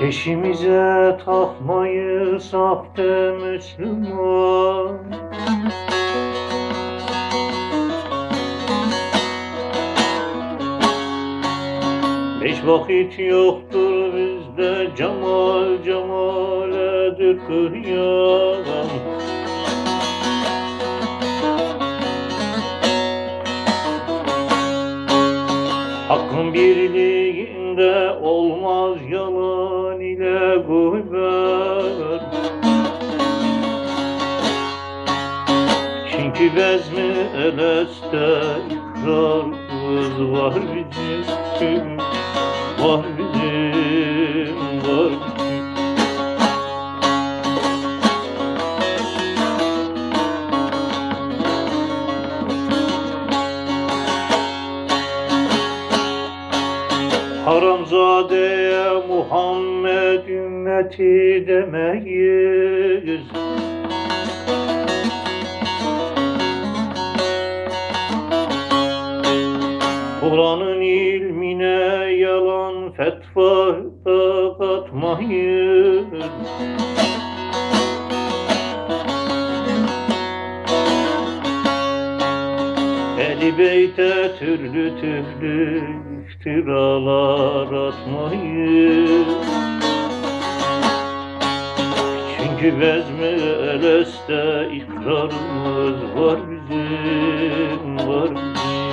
Peşimize takmayı sahte Müslüman. Beş vakit yoktur bizde cemal cemaledir kıryan Hakkın birliğinde olmaz yalan ile gıybet Çünkü bezmi eleste ikrarımız var bizim Var bizim, Haramzadeye Muhammed ümmeti demeyiz. Kur'an'ın ilmine yalan fetva da katmayız. Ehli beyte türlü türlü iftiralar atmayız Çünkü bezmi eleste ikrarımız var bizim, var bizim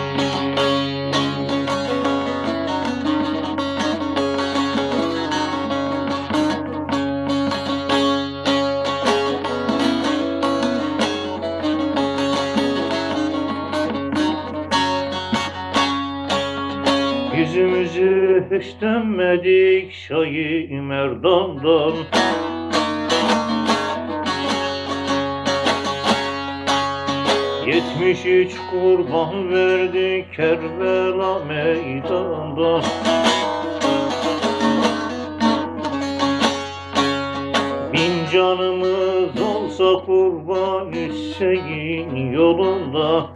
Yüzümüzü hiç dönmedik Şahi Merdan'dan. Yetmiş üç kurban verdi Kerbela meydanda. Bin canımız olsa kurban Hüseyin yolunda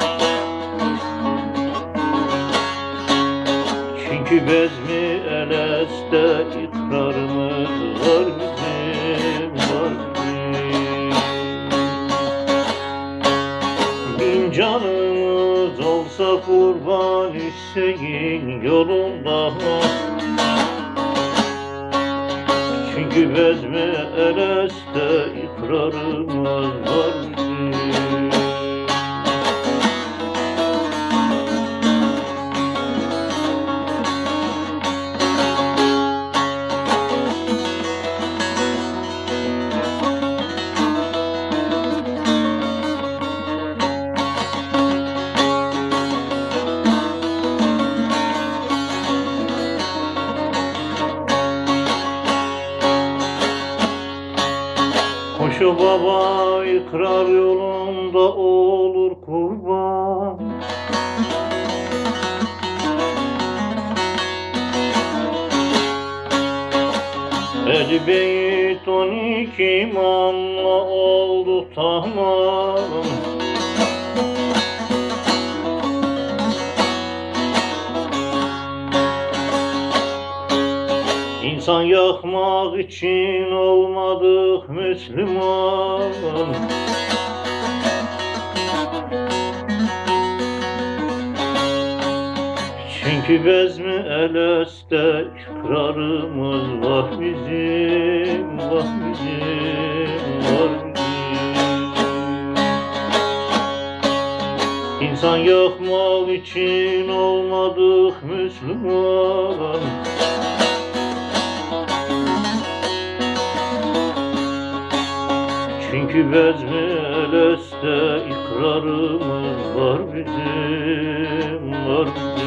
Çünkü bezmi eleste ikrarımız var bizim, var bizim. Bin canımız olsa kurban Hüseyin yolunda Çünkü bezmi eleste ikrarımız var bizim. Koşu baba ikrar yolunda olur kurban. El beyt on iki imamla oldu tamam İnsan yakmak için olmadık Müslüman. Çünkü bezmi eleste ikrarımız var bizim, var bizim, var bizim. İnsan yakmak için olmadık Müslüman Çünkü bezmi eleste ikrarımız var bizim, var bizim